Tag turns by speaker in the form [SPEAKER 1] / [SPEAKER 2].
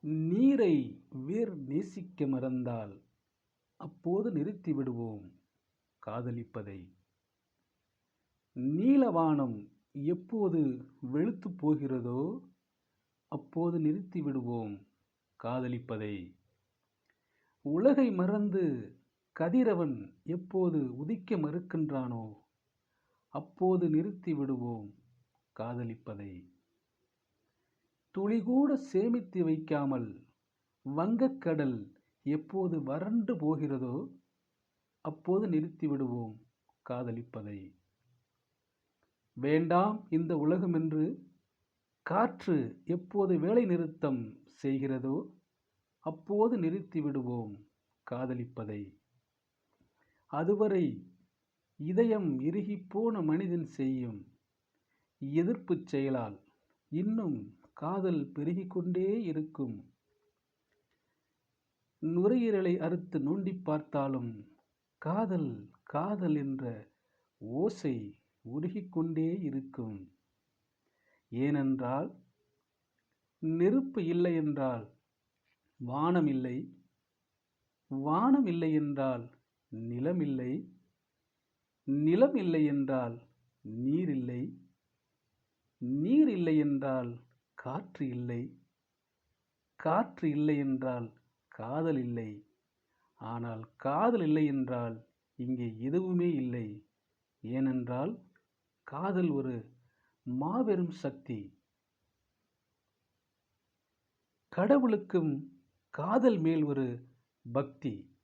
[SPEAKER 1] நீரை வேர் நேசிக்க மறந்தால் அப்போது நிறுத்திவிடுவோம் காதலிப்பதை. நீலவானம் எப்போது வெளுத்துப் போகிறதோ அப்போது நிறுத்தி விடுவோம் காதலிப்பதை. உலகை மறந்து கதிரவன் எப்போது உதிக்க மறுக்கின்றானோ அப்போது நிறுத்தி விடுவோம் காதலிப்பதை. துளிகூட சேமித்து வைக்காமல் வங்கக்கடல் எப்போது வறண்டு போகிறதோ அப்போது நிறுத்திவிடுவோம் காதலிப்பதை. வேண்டாம் இந்த உலகமென்று காற்று எப்போது வேலை நிறுத்தம் செய்கிறதோ அப்போது நிறுத்திவிடுவோம் காதலிப்பதை. அதுவரை இதயம் இறுகிப்போன மனிதன் செய்யும் எதிர்ப்புச் செயலால் இன்னும் காதல் பெருகிக்கொண்டே இருக்கும். நுரையீரலை அறுத்து நோண்டி பார்த்தாலும் காதல் காதல் என்ற ஓசை உருகிக்கொண்டே இருக்கும். ஏனென்றால் நெருப்பு இல்லை என்றால் வானம் இல்லை. வானம் இல்லை என்றால் நிலம் இல்லை. நிலம் இல்லை என்றால் நீர் இல்லை. நீர் இல்லை என்றால் காற்று இல்லை. காற்று இல்லை என்றால் காதல் இல்லை. ஆனால் காதல் இல்லை என்றால் இங்கே எதுவுமே இல்லை. ஏனென்றால் காதல் ஒரு மாபெரும் சக்தி. கடவுளுக்கும் காதல் மேல் ஒரு பக்தி.